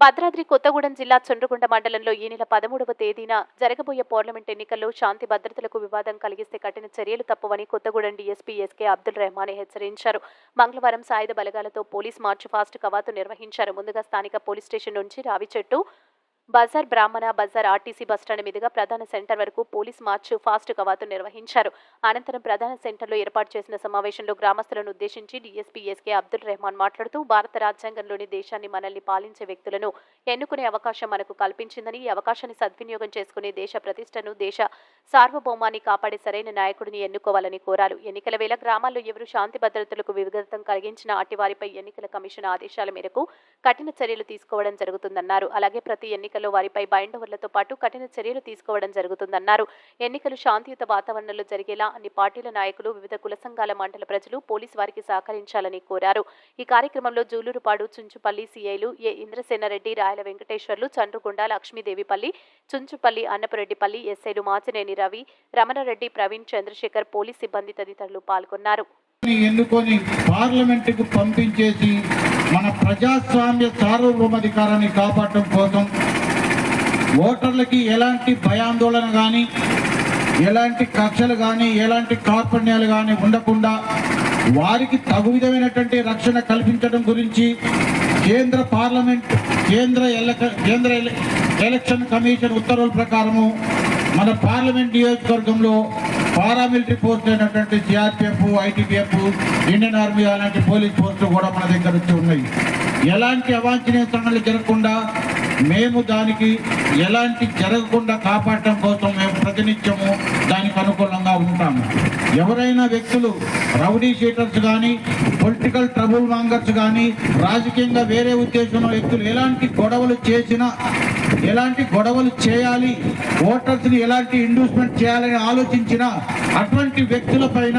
భద్రాద్రి కొత్తగూడెం జిల్లా చండ్రుగుండ మండలంలో ఈ నెల పదమూడవ తేదీన జరగబోయే పార్లమెంట్ ఎన్నికల్లో శాంతి భద్రతలకు వివాదం కలిగిస్తే కఠిన చర్యలు తప్పవని కొత్తగూడెం డీఎస్పీ ఎస్కే అబ్దుల్ రెహమాన్ హెచ్చరించారు. మంగళవారం సాయుధ బలగాలతో పోలీస్ మార్చ్ ఫాస్ట్ కవాతు నిర్వహించారు. ముందుగా స్థానిక పోలీస్ స్టేషన్ నుంచి రావిచెట్టు బజార్ బ్రాహ్మణ బజార్ ఆర్టీసీ బస్టాండ్ మీదుగా ప్రధాన సెంటర్ వరకు పోలీస్ మార్చ్ ఫాస్ట్ కవాతు నిర్వహించారు. అనంతరం ప్రధాన సెంటర్లో ఏర్పాటు చేసిన సమావేశంలో గ్రామస్తులను ఉద్దేశించి డీఎస్పీ ఎస్కే అబ్దుల్ రెహమాన్ మాట్లాడుతూ భారత రాజ్యాంగంలోని దేశాన్ని మనల్ని పాలించే వ్యక్తులను ఎన్నుకునే అవకాశం మనకు కల్పించిందని ఈ అవకాశాన్ని సద్వినియోగం చేసుకునే దేశ ప్రతిష్టను దేశ సార్వభౌమాన్ని కాపాడే సరైన నాయకుడిని ఎన్నుకోవాలని కోరారు. ఎన్నికల వేళ గ్రామాల్లో ఎవరు శాంతి భద్రతలకు విఘాతం కలిగించిన అటివారిపై ఎన్నికల కమిషన్ ఆదేశాల మేరకు కఠిన చర్యలు తీసుకోవడం జరుగుతుందన్నారు. అలాగే ప్రతి ఎన్నికల్లో వారిపై బైండవర్లతో పాటు కఠిన చర్యలు తీసుకోవడం జరుగుతుందన్నారు. ఎన్నికలు శాంతియుత వాతావరణంలో జరిగేలా అన్ని పార్టీల నాయకులు వివిధ కుల సంఘాల మండల ప్రజలు పోలీస్ వారికి సహకరించాలని కోరారు. ఈ కార్యక్రమంలో జూలూరుపాడు చుంచుపల్లి సిఐలు ఏ ఇంద్రసేనారెడ్డి రాయల వెంకటేశ్వర్లు చండ్రుగుండ లక్ష్మీదేవిపల్లి చుంచుపల్లి అన్నపరెడ్డిపల్లి ఎస్ఐలు మాచినేని రవి రమణారెడ్డి ప్రవీణ్ చంద్రశేఖర్ పోలీస్ సిబ్బంది తదితరులు పాల్గొన్నారు. ఎన్నుకొని పార్లమెంటుకు పంపించేసి మన ప్రజాస్వామ్య సార్వభౌమాధికారాన్ని కాపాడటం కోసం ఓటర్లకి ఎలాంటి భయాందోళన కానీ ఎలాంటి కక్షలు కానీ ఎలాంటి కార్పణ్యాలు కానీ ఉండకుండా వారికి తగు విధమైనటువంటి రక్షణ కల్పించడం గురించి కేంద్ర పార్లమెంట్ కేంద్ర కేంద్ర ఎలక్షన్ కమిషన్ ఉత్తర్వుల ప్రకారము మన పార్లమెంట్ నియోజకవర్గంలో పారామిలిటరీ ఫోర్స్ అయినటువంటి సిఆర్పిఎఫ్ ఐటీపీఎఫ్ ఇండియన్ ఆర్మీ అలాంటి పోలీస్ ఫోర్సులు కూడా మన దగ్గర వచ్చి ఉన్నాయి. ఎలాంటి అవాంఛనీయ సంఘటనలు జరగకుండా మేము దానికి ఎలాంటి జరగకుండా కాపాడటం కోసం మేము ప్రతినిత్యము దానికి అనుకూలంగా ఉంటాము ఎవరైనా వ్యక్తులు రౌడీ షీటర్స్ కానీ పొలిటికల్ ట్రబుల్ మాంగర్స్ కానీ రాజకీయంగా వేరే ఉద్దేశంలో వ్యక్తులు ఎలాంటి గొడవలు చేసినా ఎలాంటి గొడవలు చేయాలి ఓటర్స్ని ఎలాంటి ఇండూస్మెంట్ చేయాలని ఆలోచించినా అటువంటి వ్యక్తుల పైన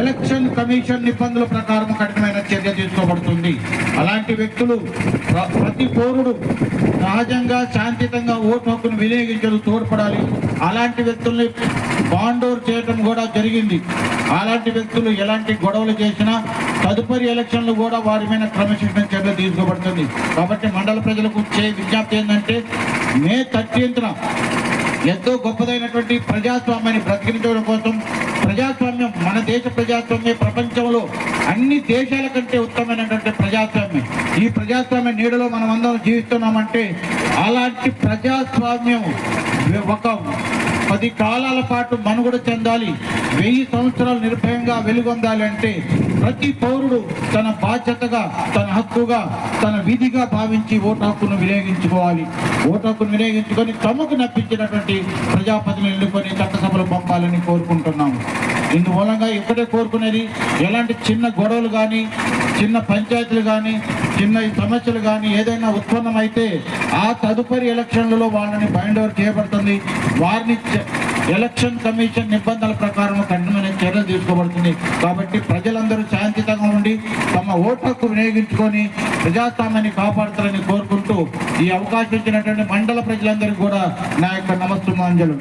ఎలక్షన్ కమిషన్ నిబంధనల ప్రకారం కఠినమైన చర్య తీసుకోబడుతుంది. అలాంటి వ్యక్తులు ప్రతి పౌరుడు సహజంగా శాంతితంగా ఓటు హక్కును వినియోగించడం తోడ్పడాలి. అలాంటి వ్యక్తుల్ని బాండోర్ చేయడం కూడా జరిగింది. అలాంటి వ్యక్తులు ఎలాంటి గొడవలు చేసినా తదుపరి ఎలక్షన్లు కూడా వారి మీద క్రమశిక్షణ చర్యలు తీసుకోబడుతుంది. కాబట్టి మండల ప్రజలకు చే విజ్ఞప్తి ఏంటంటే మే థర్టీన్త్న ఎంతో గొప్పదైనటువంటి ప్రజాస్వామ్యాన్ని బ్రతికించడం కోసం ప్రజాస్వామ్యం మన దేశ ప్రజాస్వామ్యం ప్రపంచంలో అన్ని దేశాల కంటే ఉత్తమమైనటువంటి ప్రజాస్వామ్యం. ఈ ప్రజాస్వామ్య నీడలో మనం అందరం జీవిస్తున్నామంటే అలాంటి ప్రజాస్వామ్యం ఒక పది కాలాల పాటు మనుగడ చెందాలి. వెయ్యి సంవత్సరాలు నిర్భయంగా వెలుగొందాలి అంటే ప్రతి పౌరుడు తన బాధ్యతగా తన హక్కుగా తన విధిగా భావించి ఓటు హక్కును వినియోగించుకోవాలి. ఓటు హక్కును వినియోగించుకొని తమకు నప్పించినటువంటి ప్రజాపతిని ఎన్నుకొని చట్టసభలు పంపాలని కోరుకుంటున్నాము. ఇందుమూలంగా ఇక్కడే కోరుకునేది ఎలాంటి చిన్న గొడవలు కానీ చిన్న పంచాయతీలు కానీ చిన్న సమస్యలు కానీ ఏదైనా ఉత్పన్నమైతే ఆ తదుపరి ఎలక్షన్లలో వాళ్ళని బైండ్ ఓవర్ చేయబడుతుంది. వారిని ఎలక్షన్ కమిషన్ నిబంధనల ప్రకారం కఠినమైన చర్యలు తీసుకోబడుతుంది. కాబట్టి ప్రజలందరూ శాంతితంగా ఉండి తమ ఓటు హక్కు వినియోగించుకొని ప్రజాస్వామ్యాన్ని కాపాడతారని కోరుకుంటూ ఈ అవకాశం ఇచ్చినటువంటి మండల ప్రజలందరికీ కూడా నా యొక్క నమస్సుమాంజలు